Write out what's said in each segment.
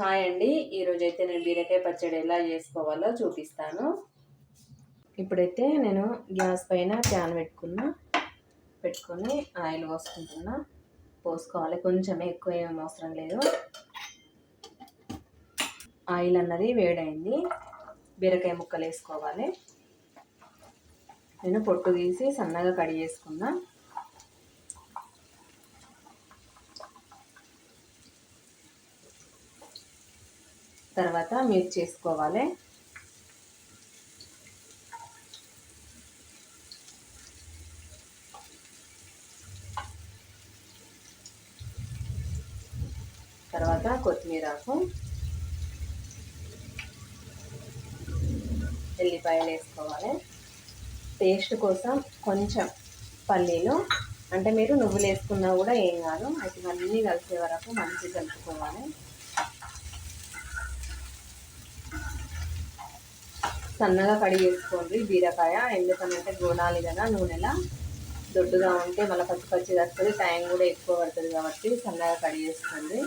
Hi అండి. ఈరోజు అయితే నేను బీరకాయ పచ్చడి ఎలా చేసుకోవాలో చూపిస్తాను. ఇప్పుడైతే నేను గ్యాస్ పైన ప్యాన్ పెట్టుకున్నా. పెట్టుకొని ఆయిల్ పోసుకుంటున్నా. పోసుకోవాలి. కొంచెం ఎక్కువ ఏం అవసరం లేదు. ఆయిల్ అన్నది వేడైంది. బీరకాయ ముక్కలు వేసుకోవాలి. నేను పొట్టు తీసి సన్నగా కడి తర్వాత మిక్స్ చేసుకోవాలి. తర్వాత కొత్తిమీర ఆకు. ఎల్లిపాయలు వేసుకోవాలి. టేస్ట్ కోసం కొంచెం పల్లీలు. అంటే మీరు నువ్వులు వేసుకున్నా కూడా ఏం కాదు. అయితే అన్నీ కలిసే వరకు మంచిగా కలుపుకోవాలి. సన్నగా కడిగి వేసుకోండి బీరకాయ. ఎందుకనంటే గోనాలి కదా నూనెలా. దొడ్డుగా ఉంటే మళ్ళీ పచ్చి పచ్చి వస్తుంది. టైం కూడా ఎక్కువ పడుతుంది కాబట్టి సన్నగా కడిగి వేసుకోండి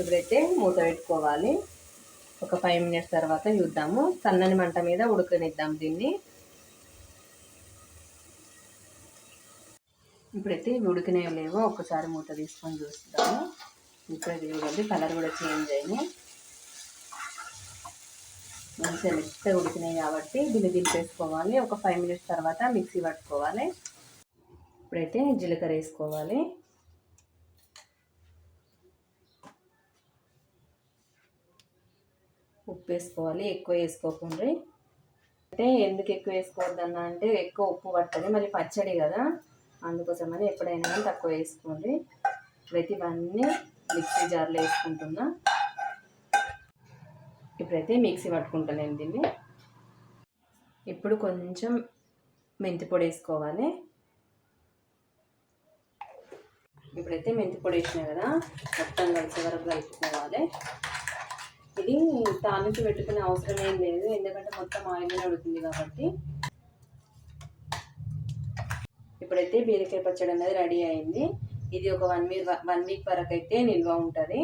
ఇప్పుడైతే మూత పెట్టుకోవాలి. ఒక ఫైవ్ మినిట్స్ తర్వాత చూద్దాము. సన్నని మంట మీద ఉడకనిద్దాం దీన్ని. ఇప్పుడైతే ఉడికినవి లేవో ఒకసారి మూత తీసుకొని చూస్తాము ఇక్కడ చూడండి కలర్ కూడా చేంజ్ అయింది మంచిగా మెత్తగా ఉడికినాయి కాబట్టి దీన్ని దింపేసుకోవాలి. ఒక ఫైవ్ మినిట్స్ తర్వాత మిక్సీ పట్టుకోవాలి. ఇప్పుడైతే జీలకర్ర వేసుకోవాలి. ఉప్పు వేసుకోవాలి. ఎక్కువ వేసుకోకుండా. అంటే ఎందుకు ఎక్కువ వేసుకోవద్దన్నా అంటే ఎక్కువ ఉప్పు పడుతుంది మళ్ళీ పచ్చడి కదా. అందుకోసమని ఎప్పుడైనా తక్కువ వేసుకోండి. ప్రతివన్నీ మిక్సీ జార్లో వేసుకుంటున్నా. ఇప్పుడైతే మిక్సీ పట్టుకుంటాను దీన్ని. ఇప్పుడు కొంచెం మెంతి పొడి వేసుకోవాలి. ఇప్పుడైతే మెంతి పొడి వేసినా కదా మొత్తం కలిసే వరకు కలుపుకోవాలి. ఇది తాలింపు పెట్టుకునే అవసరం ఏం లేదు ఎందుకంటే మొత్తం ఆయిల్ ఉడుతుంది కాబట్టి. ఇప్పుడైతే బీరకాయ పచ్చడి అనేది రెడీ అయింది. ఇది ఒక వన్ వీక్ వన్ వీక్ వరకు అయితే నిల్వ ఉంటుంది.